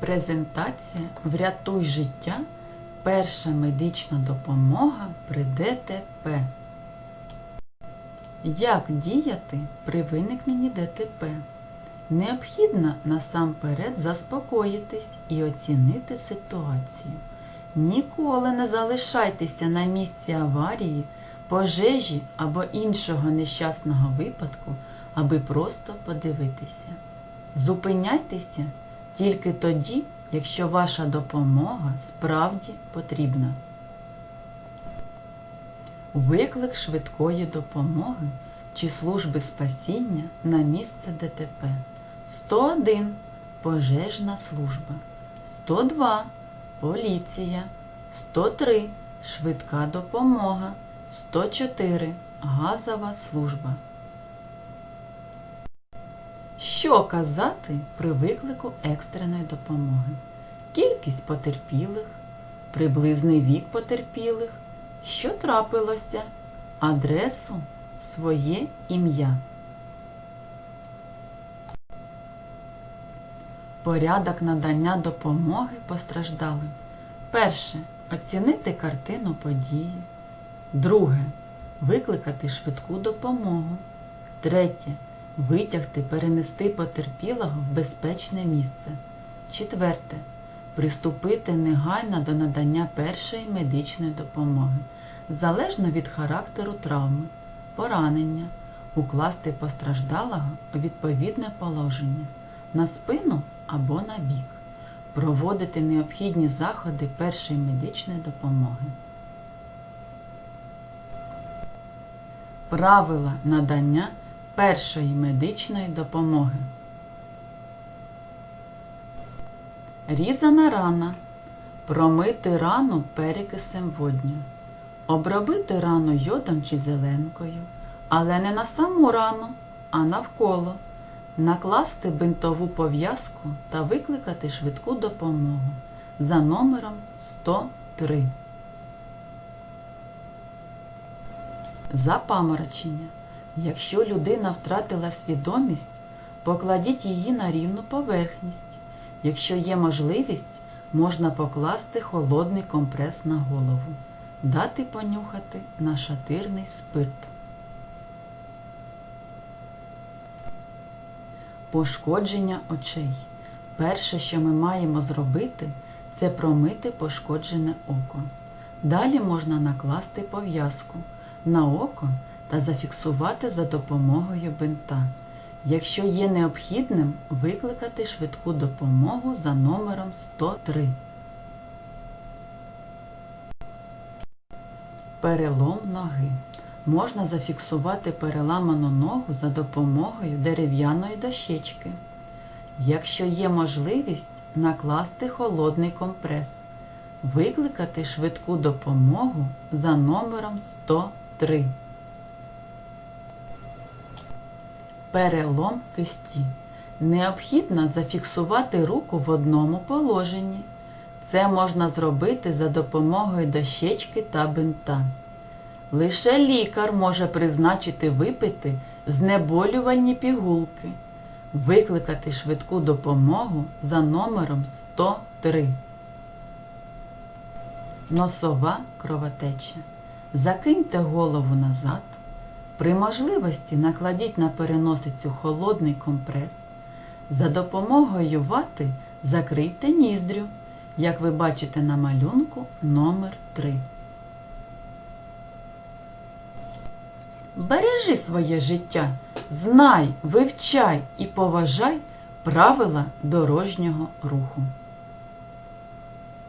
Презентація Врятуй життя. Перша медична допомога при ДТП. Як діяти при виникненні ДТП? Необхідно насамперед заспокоїтись і оцінити ситуацію. Ніколи не залишайтеся на місці аварії, пожежі або іншого нещасного випадку, аби просто подивитися. Зупиняйтеся тільки тоді, якщо ваша допомога справді потрібна. Виклик швидкої допомоги чи служби спасіння на місце ДТП. 101 пожежна служба. 102 поліція. 103 швидка допомога. 104 газова служба. Що казати при виклику екстреної допомоги? Кількість потерпілих, приблизний вік потерпілих, що трапилося, адресу, своє ім'я. Порядок надання допомоги постраждалим. Перше. Оцінити картину події. Друге. Викликати швидку допомогу. Третє. Витягти, перенести потерпілого в безпечне місце. Четверте. Приступити негайно до надання першої медичної допомоги, залежно від характеру травми, поранення, укласти постраждалого у відповідне положення на спину або на бік, проводити необхідні заходи першої медичної допомоги. Правила надання першої медичної допомоги. Різана рана. Промити рану перекисем водню. Обробити рану йодом чи зеленкою, але не на саму рану, а навколо. Накласти бинтову пов'язку та викликати швидку допомогу за номером 103. Запаморочення. Якщо людина втратила свідомість, покладіть її на рівну поверхність. Якщо є можливість, можна покласти холодний компрес на голову, дати понюхати нашатирний спирт. Пошкодження очей. Перше, що ми маємо зробити, це промити пошкоджене око. Далі можна накласти пов'язку на око та зафіксувати за допомогою бинта. Якщо є необхідним, викликати швидку допомогу за номером 103. Перелом ноги. Можна зафіксувати переламану ногу за допомогою дерев'яної дощечки. Якщо є можливість, накласти холодний компрес. Викликати швидку допомогу за номером 103. Перелом кисті. Необхідно зафіксувати руку в одному положенні. Це можна зробити за допомогою дощечки та бинта. Лише лікар може призначити випити знеболювальні пігулки, викликати швидку допомогу за номером 103. Носова кровотеча. Закиньте голову назад. При можливості накладіть на переносицю холодний компрес. За допомогою вати закрийте ніздрю, як ви бачите на малюнку номер 3. Бережи своє життя, знай, вивчай і поважай правила дорожнього руху.